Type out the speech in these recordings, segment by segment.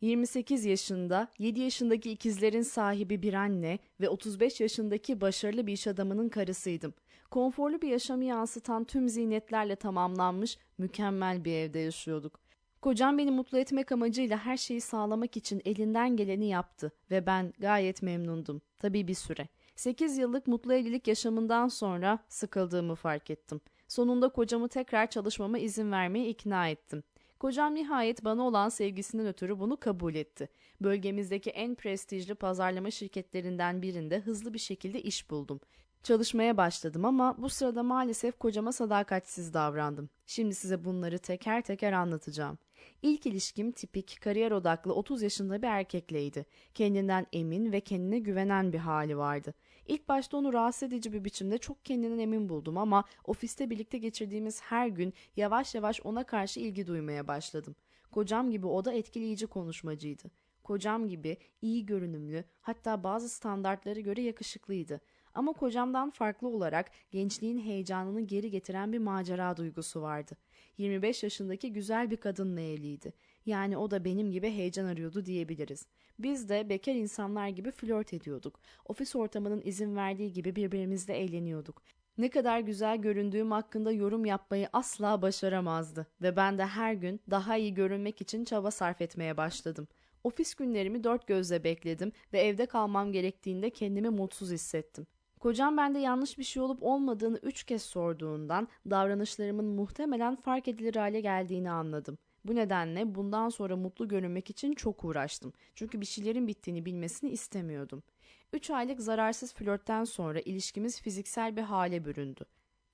28 yaşında, 7 yaşındaki ikizlerin sahibi bir anne ve 35 yaşındaki başarılı bir iş adamının karısıydım. Konforlu bir yaşamı yansıtan tüm ziynetlerle tamamlanmış mükemmel bir evde yaşıyorduk. Kocam beni mutlu etmek amacıyla her şeyi sağlamak için elinden geleni yaptı ve ben gayet memnundum. Tabii bir süre. 8 yıllık mutlu evlilik yaşamından sonra sıkıldığımı fark ettim. Sonunda kocamı tekrar çalışmama izin vermeye ikna ettim. Kocam nihayet bana olan sevgisinden ötürü bunu kabul etti. Bölgemizdeki en prestijli pazarlama şirketlerinden birinde hızlı bir şekilde iş buldum. Çalışmaya başladım ama bu sırada maalesef kocama sadakatsiz davrandım. Şimdi size bunları teker teker anlatacağım. İlk ilişkim tipik, kariyer odaklı 30 yaşında bir erkekleydi. Kendinden emin ve kendine güvenen bir hali vardı. İlk başta onu rahatsız edici bir biçimde çok kendinden emin buldum ama ofiste birlikte geçirdiğimiz her gün yavaş yavaş ona karşı ilgi duymaya başladım. Kocam gibi o da etkileyici konuşmacıydı. Kocam gibi iyi görünümlü, hatta bazı standartlara göre yakışıklıydı. Ama kocamdan farklı olarak gençliğin heyecanını geri getiren bir macera duygusu vardı. 25 yaşındaki güzel bir kadınla evliydi. Yani o da benim gibi heyecan arıyordu diyebiliriz. Biz de bekar insanlar gibi flört ediyorduk. Ofis ortamının izin verdiği gibi birbirimizle eğleniyorduk. Ne kadar güzel göründüğüm hakkında yorum yapmayı asla başaramazdı ve ben de her gün daha iyi görünmek için çaba sarf etmeye başladım. Ofis günlerimi dört gözle bekledim ve evde kalmam gerektiğinde kendimi mutsuz hissettim. Kocam bende yanlış bir şey olup olmadığını üç kez sorduğundan davranışlarımın muhtemelen fark edilir hale geldiğini anladım. Bu nedenle bundan sonra mutlu görünmek için çok uğraştım. Çünkü bir şeylerin bittiğini bilmesini istemiyordum. Üç aylık zararsız flörtten sonra ilişkimiz fiziksel bir hale büründü.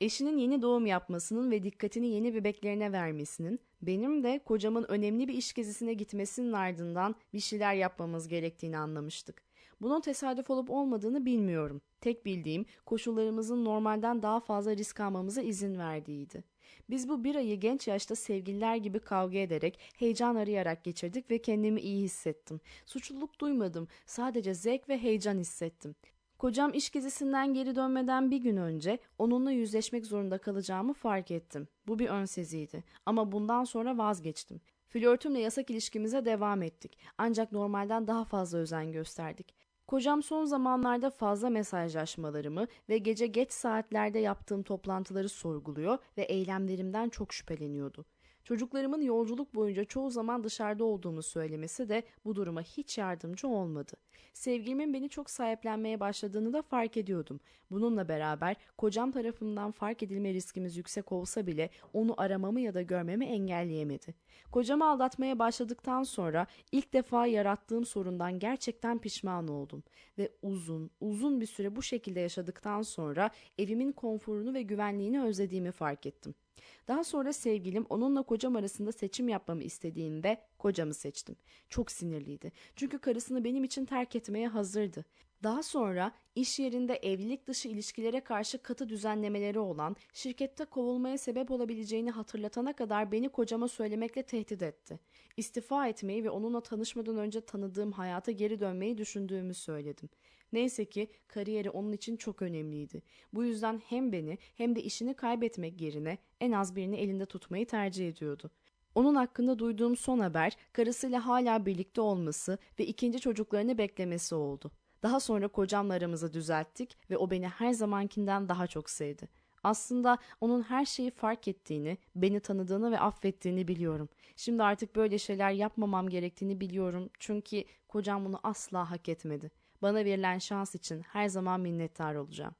Eşinin yeni doğum yapmasının ve dikkatini yeni bebeklerine vermesinin, benim de kocamın önemli bir iş gezisine gitmesinin ardından bir şeyler yapmamız gerektiğini anlamıştık. Bunun tesadüf olup olmadığını bilmiyorum. Tek bildiğim koşullarımızın normalden daha fazla risk almamıza izin verdiğiydi. Biz bu bir ayı genç yaşta sevgililer gibi kavga ederek, heyecan arayarak geçirdik ve kendimi iyi hissettim. Suçluluk duymadım, sadece zevk ve heyecan hissettim. Kocam iş gezisinden geri dönmeden bir gün önce onunla yüzleşmek zorunda kalacağımı fark ettim. Bu bir önseziydi ama bundan sonra vazgeçtim. Flörtümle yasak ilişkimize devam ettik. Ancak normalden daha fazla özen gösterdik. Kocam son zamanlarda fazla mesajlaşmalarımı ve gece geç saatlerde yaptığım toplantıları sorguluyor ve eylemlerimden çok şüpheleniyordu. Çocuklarımın yolculuk boyunca çoğu zaman dışarıda olduğumu söylemesi de bu duruma hiç yardımcı olmadı. Sevgilimin beni çok sahiplenmeye başladığını da fark ediyordum. Bununla beraber kocam tarafından fark edilme riskimiz yüksek olsa bile onu aramamı ya da görmemi engelleyemedi. Kocamı aldatmaya başladıktan sonra ilk defa yarattığım sorundan gerçekten pişman oldum ve uzun, uzun bir süre bu şekilde yaşadıktan sonra evimin konforunu ve güvenliğini özlediğimi fark ettim. Daha sonra sevgilim onunla kocam arasında seçim yapmamı istediğinde kocamı seçtim. Çok sinirliydi. Çünkü karısını benim için terk etmeye hazırdı. Daha sonra iş yerinde evlilik dışı ilişkilere karşı katı düzenlemeleri olan, şirkette kovulmaya sebep olabileceğini hatırlatana kadar beni kocama söylemekle tehdit etti. İstifa etmeyi ve onunla tanışmadan önce tanıdığım hayata geri dönmeyi düşündüğümü söyledim. Neyse ki kariyeri onun için çok önemliydi. Bu yüzden hem beni hem de işini kaybetmek yerine en az birini elinde tutmayı tercih ediyordu. Onun hakkında duyduğum son haber karısıyla hala birlikte olması ve ikinci çocuklarını beklemesi oldu. Daha sonra kocamla aramızı düzelttik ve o beni her zamankinden daha çok sevdi. Aslında onun her şeyi fark ettiğini, beni tanıdığını ve affettiğini biliyorum. Şimdi artık böyle şeyler yapmamam gerektiğini biliyorum çünkü kocam bunu asla hak etmedi. Bana verilen şans için her zaman minnettar olacağım.